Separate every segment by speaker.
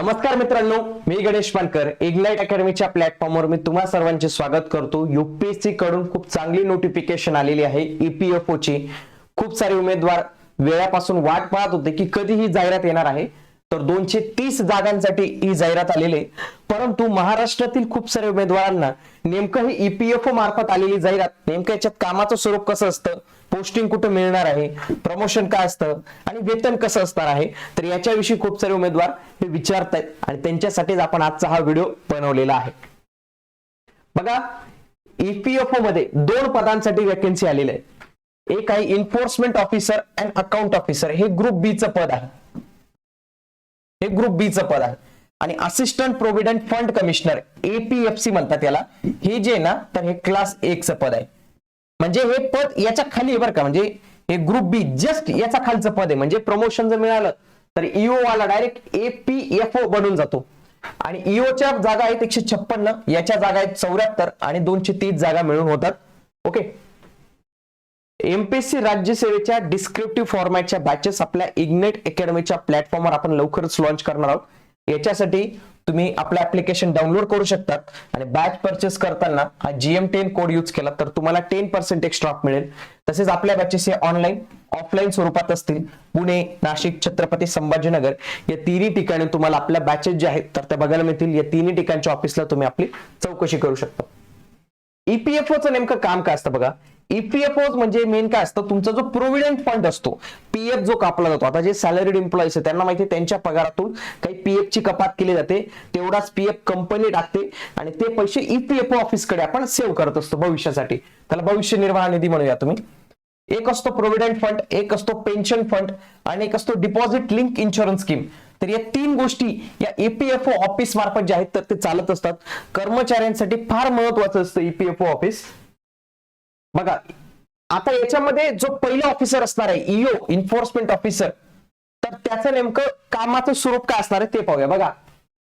Speaker 1: नमस्कार मित्रांनो मी गणेश पानकर इग्नाइट अकॅडमीच्या प्लॅटफॉर्मवर मी तुम्हा सर्वांचे स्वागत करतो. युपीएससी कडून खूप चांगली नोटिफिकेशन आलेली आहे ईपीएफओ ची. खूप सारे उमेदवार वेळापासून वाट पाहत होते की कधी ही जाहिरात येणार आहे. तर दोनशे तीस जागांसाठी ही जाहिरात आलेली आहे. परंतु महाराष्ट्रातील खूप सारे उमेदवारांना नेमकं ही ईपीएफओ मार्फत आलेली जाहिरात नेमकं याच्यात कामाचं स्वरूप कसं असतं पोस्टिंग कुठं मिळणार आहे प्रमोशन काय असतं आणि वेतन कसं असणार आहे तर याच्याविषयी खूप सारे उमेदवार हे विचारतायत आणि त्यांच्यासाठीच आपण आजचा हा व्हिडिओ बनवलेला आहे. बघा ईपीएफओ मध्ये दोन पदांसाठी वॅकन्सी आलेली आहे एक आहे enforcement officer and account officer हे ग्रुप बीचं पद आहे. हे ग्रुप बीचं पद आहे. आणि assistant provident fund commissioner APFC म्हणतात याला. हे जे आहे ना तर हे क्लास एक पद आहे. म्हणजे हे पद याच्या खाली बरं का म्हणजे हे ग्रुप बी जस्ट याचा खालचं पद आहे. म्हणजे प्रमोशन जर मिळालं तर ईओ वाला डायरेक्ट एपीएफओ बनून जातो. आणि ईओच्या जागा आहेत एकशे छप्पन्न याच्या जागा आहेत चौऱ्याहत्तर आणि दोनशे तीस जागा मिळून होतात. ओके एमपीएससी राज्यसेवेच्या डिस्क्रिप्टिव्ह फॉर्मॅटच्या बॅचेस आपल्या इग्नेट अकॅडमीच्या प्लॅटफॉर्मवर आपण लवकरच लॉन्च करणार आहोत. याच्यासाठी तुम्ही आपलं ऍप्लिकेशन डाउनलोड करू शकतात. आणि बॅच परचेस करताना हा जीएम टेन कोड यूज केला तर तुम्हाला टेन पर्सेंट एक्स्ट्रा ऑफ मिळेल. तसेच आपल्या बॅचेस हे ऑनलाईन ऑफलाईन स्वरूपात असतील. पुणे नाशिक छत्रपती संभाजीनगर या तिन्ही ठिकाणी तुम्हाला आपल्या बॅचेस जे आहेत तर त्या बघायला मिळतील. या तिन्ही ठिकाणच्या ऑफिसला तुम्ही आपली चौकशी करू शकता. ईपीएफओचं नेमकं काम काय असतं बघा? ईपीएफओ म्हणजे मेन काय असतं? तुमचा जो प्रोव्हिडंट फंड असतो पीएफ जो कापला जातो आता जे सॅलरीड एम्प्लॉईज आहेत त्यांना माहिती त्यांच्या पगारातून काही पीएफ ची कपात केली जाते तेवढाच पीएफ कंपनी टाकते आणि ते पैसे ईपीएफओ ऑफिसकडे आपण सेव्ह करत असतो भविष्यासाठी. त्याला भविष्य निर्वाह निधी म्हणूया तुम्ही. एक असतो प्रोव्हिडंट फंड एक असतो पेन्शन फंड आणि एक असतो डिपॉझिट लिंक इन्शुरन्स स्कीम तर या तीन गोष्टी या ईपीएफओ ऑफिस मार्फत जे आहेत तर ते चालत असतात. कर्मचाऱ्यांसाठी फार महत्वाचं असतं ईपीएफओ ऑफिस बघा आता याच्यामध्ये जो पहिला ऑफिसर असणार आहे ईओ इन्फोर्समेंट ऑफिसर तर त्याचं नेमकं कामाचं स्वरूप काय असणार आहे ते पाहूया. बघा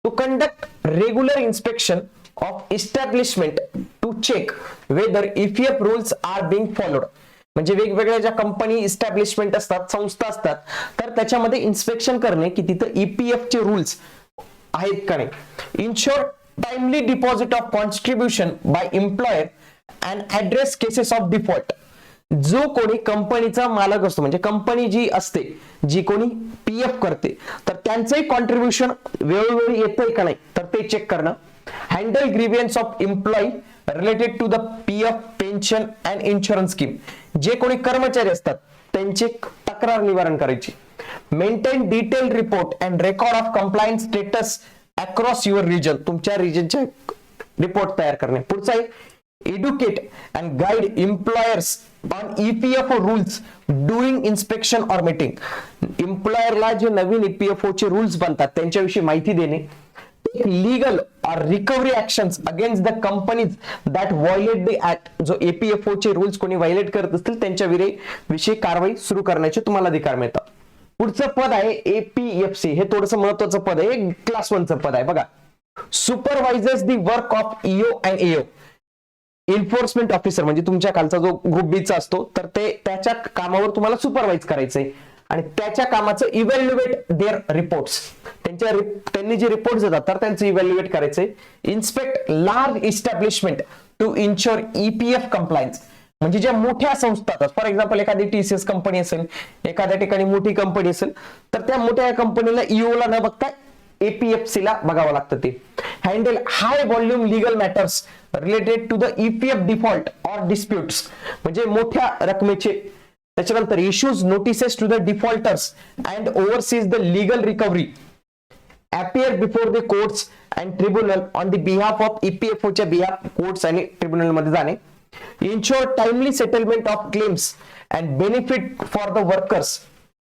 Speaker 1: to conduct regular inspection of establishment to check whether EPF rules are being followed म्हणजे वेगवेगळ्या ज्या कंपनी इस्टॅब्लिशमेंट असतात संस्था असतात तर त्याच्यामध्ये इन्स्पेक्शन करणे की तिथं ईपीएफ चे रूल्स आहेत का नाही. Ensure timely deposit of contribution by employer and address cases of default जो कोणी कंपनीचा मालक असतो म्हणजे कंपनी जी असते जी कोणी पीएफ करते तर त्यांचंही कॉन्ट्रीब्युशन वेळोवेळी येतंय का नाही तर ते चेक करणं. Handle grievance of employee related to the PF pension and insurance scheme जे कोणी कर्मचारी असतात त्यांचे तक्रार निवारण करायची. Maintain detail report and record of compliance status across your region तुमच्या रिजनचे रिपोर्ट तयार करणे. पुढचा एक educate and guide employers on EPFO rules during inspection or meeting. एम्प्लॉयरला जे नवीन ईपीएफओ चे रूल्स बनतात त्यांच्याविषयी माहिती देणे. लीगल और recovery action against the companies that violate the act जो एपीएफओ चे रूल्स कोणी व्हायलेट करत असतील त्यांच्या विषयी कारवाई सुरू करण्याचे तुम्हाला अधिकार मिळतात. पुढचं पद आहे एपीएफसी हे थोडस महत्वाचं पद आहे. क्लास वनचं पद आहे. बघा. Supervises the work of EO and AO enforcement officer म्हणजे तुमच्या खालचा जो ग्रुप बीचा असतो तर ते त्याच्या कामावर तुम्हाला सुपरवाइज करायचंय आणि त्याच्या कामाचं इव्हॅल्युएट देअर रिपोर्ट्स त्यांच्या त्यांनी जे रिपोर्ट देतात तर त्यांचं इव्हॅल्युएट करायचंय inspect large establishment to ensure EPF compliance म्हणजे ज्या मोठ्या संस्था असतात फॉर एक्झाम्पल एखादी टीसीएस कंपनी असेल एखाद्या ठिकाणी मोठी कंपनी असेल तर त्या मोठ्या कंपनीला ईओला न बघता एपीएफसी ला बघावं लागतं ते handle high volume legal matters related to the EPF default or disputes म्हणजे मोठ्या रकमेचे त्याच्यानंतर issues notices to the defaulters and overseas the legal recovery appear before the courts and tribunal on the behalf of EPFO च्या behalf courts आणि tribunal मध्ये जाणे ensure timely settlement of claims and benefit for the workers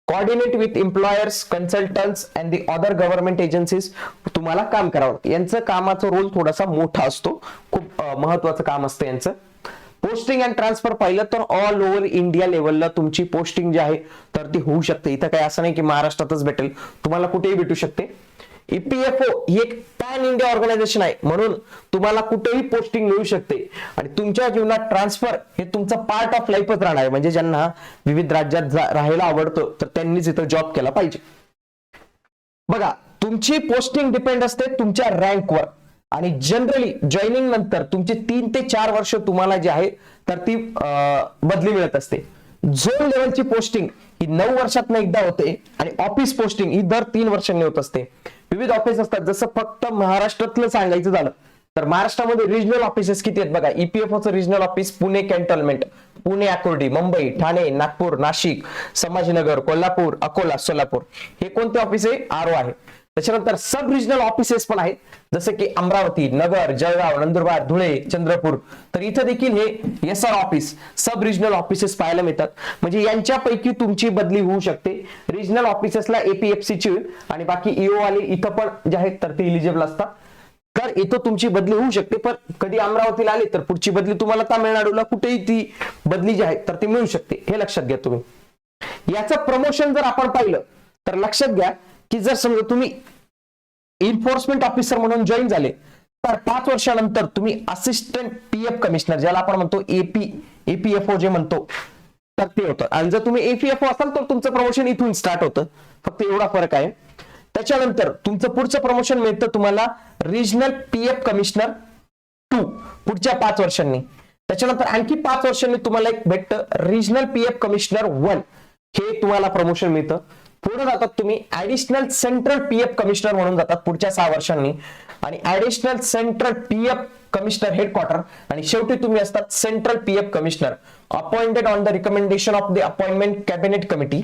Speaker 1: coordinate with employers consultants and the other government agencies तुम्हाला काम करावं. लागतं. यांचं कामाचा रोल थोडासा मोठा असतो. खूप महत्वाचं काम असतं यांचं. पोस्टिंग अँड ट्रान्सफर पाहिलं तर ऑल ओव्हर इंडिया लेवलला तुमची पोस्टिंग जी आहे तर ती होऊ शकते. इथं काही असं नाही की महाराष्ट्रातच भेटेल. तुम्हाला कुठेही भेटू शकते. ईपीएफओ ही एक पॅन इंडिया ऑर्गनायझेशन आहे. म्हणून तुम्हाला कुठेही पोस्टिंग मिळू शकते. आणि तुमच्या जीवनात ट्रान्सफर हे तुमचं पार्ट ऑफ लाईफच राहणार आहे. म्हणजे ज्यांना विविध राज्यात जा- राहायला आवडतं तर त्यांनीच इथं जॉब केला पाहिजे. बघा तुमची पोस्टिंग डिपेंड असते तुमच्या रँकवर आणि जनरली जॉईनिंग नंतर तुमची तीन ते चार वर्ष तुम्हाला जे आहे तर ती अं, बदली मिळत असते. झोन लेवलची पोस्टिंग ही नऊ वर्षात एकदा होते आणि ऑफिस पोस्टिंग ही दर तीन वर्षांनी होत असते. विविध ऑफिस असतात. जसं फक्त महाराष्ट्रातलं सांगायचं झालं तर महाराष्ट्रामध्ये रिजनल ऑफिसेस किती आहेत बघा. ईपीएफओचं regional office Pune cantonment Pune Akurdi Mumbai Thane Nagpur Nashik Sambhajinagar Kolhapur Akola Solapur. हे कोणते ऑफिस आहे? आरो आहे. त्याच्यानंतर सब रिजनल ऑफिसेस पण आहेत. जसं की अमरावती नगर जळगाव नंदुरबार धुळे चंद्रपूर. तर इथं देखील हे S R office sub regional offices पाहायला मिळतात. म्हणजे यांच्यापैकी तुमची बदली होऊ शकते. रिजनल ऑफिसेसला एपीएफसी ची आणि बाकी ईओ वाले इथं पण जे आहेत तर ते इलिजिबल असतात. तर इथं तुमची बदली होऊ शकते. पण कधी अमरावतीला आली तर पुढची बदली तुम्हाला तामिळनाडूला कुठेही ती बदली जी आहे तर ती मिळू शकते. हे लक्षात घ्या तुम्ही. याचं प्रमोशन जर आपण पाहिलं तर लक्षात घ्या की जर समजा तुम्ही इन्फोर्समेंट ऑफिसर म्हणून जॉईन झाले तर पाच वर्षानंतर तुम्ही असिस्टंट पीएफ कमिशनर ज्याला आपण म्हणतो एपी एपीएफओ जे म्हणतो तर ते होतं. आणि जर तुम्ही एपीएफओ असाल तर तुमचं प्रमोशन इथून स्टार्ट होतं. फक्त एवढा फरक आहे. त्याच्यानंतर तुमचं पुढचं प्रमोशन मिळतं तुम्हाला रिजनल पीएफ कमिशनर टू पुढच्या पाच वर्षांनी. त्याच्यानंतर आणखी पाच वर्षांनी तुम्हाला एक भेटतं रिजनल पीएफ कमिशनर वन हे तुम्हाला प्रमोशन मिळतं. पुढे जातात तुम्ही ऍडिशनल सेंट्रल पीएफ कमिशनर म्हणून जातात पुढच्या सहा वर्षांनी. आणि additional central PF commissioner headquarter आणि शेवटी तुम्ही असतात central PF commissioner appointed on the recommendation of the appointment cabinet committee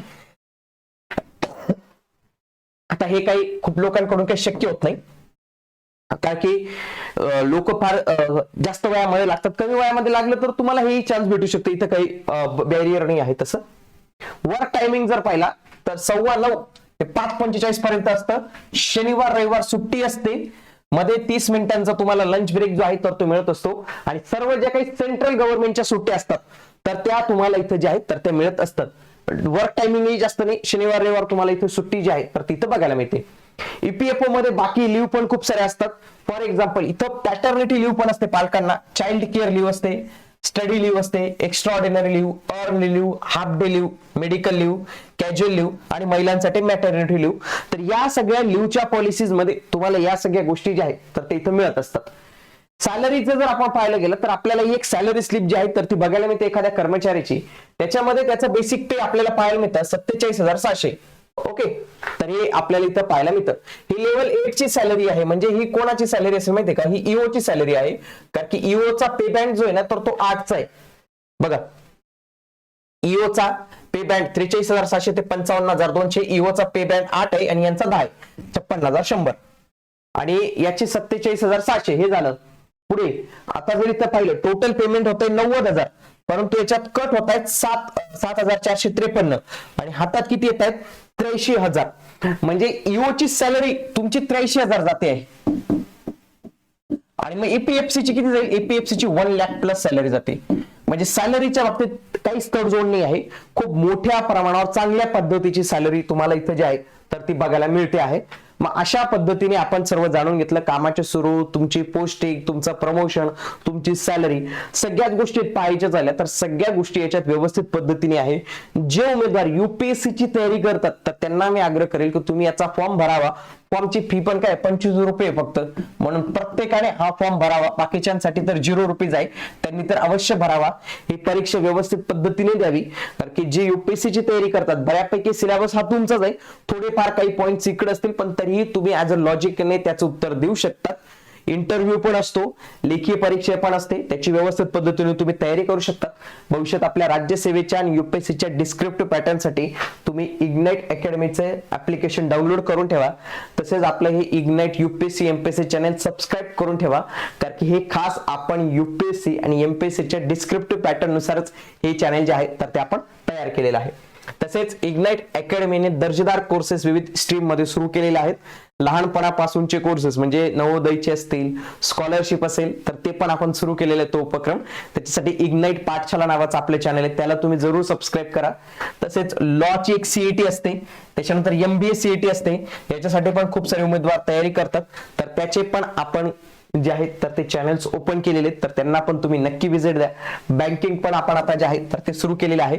Speaker 1: आता हे काही खूप लोकांकडून काही शक्य होत नाही. कारण की लोक फार जास्त वयामध्ये लागतात. कमी वयामध्ये लागलं तर तुम्हाला हे चान्स भेटू शकते. इथं काही बॅरियर नाही आहे तसं. वर्क टायमिंग जर पाहिला तर सव्वा नऊ ते पाच पंचेचाळीस पर्यंत असतं. शनिवार रविवार सुट्टी असते. मध्ये तीस मिनिटांचा तुम्हाला लंच ब्रेक जो आहे तर तो मिळत असतो. आणि सर्व ज्या काही सेंट्रल गव्हर्नमेंटच्या सुट्ट्या असतात तर त्या तुम्हाला इथं ज्या आहेत तर त्या मिळत असतात. वर्क टायमिंगही जास्त नाही. शनिवार रविवार तुम्हाला इथे सुट्टी जी आहे तर तिथं बघायला मिळते. ईपीएफओ मध्ये बाकी लिव्ह पण खूप सारे असतात. फॉर एक्झाम्पल इथं पॅटर्निटी लिव्ह पण असते पालकांना. चाइल्ड केअर लिव्ह असते. स्टडी लिव्ह असते extra ordinary leave earn leave half day leave medical leave casual leave आणि महिलांसाठी मॅटर्निटी लिव्ह तर या सगळ्या लिव्हच्या पॉलिसीजमध्ये तुम्हाला या सगळ्या गोष्टी ज्या आहेत तर ते इथं मिळत असतात. सॅलरीचं जर आपण पाहायला गेलं तर आपल्याला एक सॅलरी स्लिप जी आहे तर ती बघायला मिळते एखाद्या कर्मचाऱ्याची. त्याच्यामध्ये त्याचं बेसिक पे आपल्याला पाहायला मिळतं सत्तेचाळीस हजार सहाशे. ओके. तर हे आपल्याला इथं पाहायला मिळतं. ही लेवल एट ची सॅलरी आहे. म्हणजे ही कोणाची सॅलरी असेल माहितीये का? ही ईओ ची सॅलरी आहे. कारण की ईओचा पे बँड जो आहे ना तर तो आठचा आहे. बघा. ईओचा पे बँड त्रेचाळीस हजार सहाशे ते पंचावन्न हजार दोनशे. ईओचा पे बँड आठ आहे आणि यांचा दहा आहे. छप्पन्न हजार शंभर. आणि याची सत्तेचाळीस हजार सहाशे. हे झालं. पुढे. आता जर इथं पाहिलं टोटल पेमेंट होतंय नव्वद हजार. परंतु याच्यात कट होत आहेत सात सात हजार चारशे त्रेपन्न. आणि हातात किती येत आहेत? त्र्याऐंशी हजार. म्हणजे ईओची सॅलरी तुमची त्र्याऐंशी हजार जाते आहे. आणि मग एपीएफसी ची किती जाईल? एपीएफसी ची वन लॅक प्लस सॅलरी जाते. म्हणजे सॅलरीच्या बाबतीत काहीच तडजोड नाही आहे. खूप मोठ्या प्रमाणावर चांगल्या पद्धतीची सॅलरी तुम्हाला इथं जी आहे तर ती बघायला मिळते आहे. मग अशा पद्धतीने आपण सर्व जाणून घेतलं कामाचे सुरू तुमची पोस्टिंग तुमचं प्रमोशन तुमची सॅलरी सगळ्याच गोष्टी पाहायच्या झाल्या. तर सगळ्या गोष्टी याच्यात व्यवस्थित पद्धतीने आहे. जे उमेदवार युपीएससीची तयारी करतात तर त्यांना मी आग्रह करेल की तुम्ही याचा फॉर्म भरावा. फॉर्मची फी पण काय? पंचवीस रुपये फक्त. म्हणून प्रत्येकाने हा फॉर्म भरावा. बाकीच्यांसाठी तर झिरो रुपीज आहे. त्यांनी तर अवश्य भरावा. ही परीक्षा व्यवस्थित पद्धतीने द्यावी. कारण की जे युपीएससीची तयारी करतात बऱ्यापैकी सिलेबस हा तुमचाच आहे. थोडेफार काही पॉईंट इकडे असतील पण तरीही तुम्ही ऍज अ लॉजिकने त्याचं उत्तर देऊ शकतात इंटरव्ह्यू पण असतो लेखी परीक्षा पण असते त्याची व्यवस्थित पद्धतीने तुम्ही तयारी करू शकता. भविष्यात आपल्या राज्यसेवेच्या आणि युपीएससीच्या डिस्क्रिप्टिव्ह पॅटर्नसाठी तुम्ही इग्नाइट अकॅडमीचे ऍप्लिकेशन डाउनलोड करून ठेवा. तसेच आपलं हे ignite UPSC MPSC channel subscribe करून ठेवा. कारण की हे खास आपण युपीएससी आणि एमपीएससीच्या डिस्क्रिप्टिव्ह पॅटर्न नुसारच हे चॅनल जे आहे तर ते आपण तयार केलेला आहे. तसेच इग्नाइट अकॅडमीने दर्जेदार कोर्सेस विविध स्ट्रीममध्ये सुरू केलेले आहेत. लहानपणापासूनचे कोर्सेस म्हणजे नवोदयचे असतील स्कॉलरशिप असेल तर ते पण आपण सुरू केलेले तो उपक्रम. त्याच्यासाठी इग्नाइट पाठशाला नावाचं आपले चॅनल आहे. त्याला तुम्ही जरूर सबस्क्राईब करा. तसेच लॉची एक सीईटी असते. त्याच्यानंतर एमबीए सीईटी असते. याच्यासाठी पण खूप सारे उमेदवार तयारी करतात. तर त्याचे पण आपण जे आहेत तर ते चॅनल्स ओपन केलेले आहेत. तर त्यांना पण तुम्ही नक्की विजिट द्या. बँकिंग पण आपण आता जे आहेत तर ते सुरू केलेले आहे.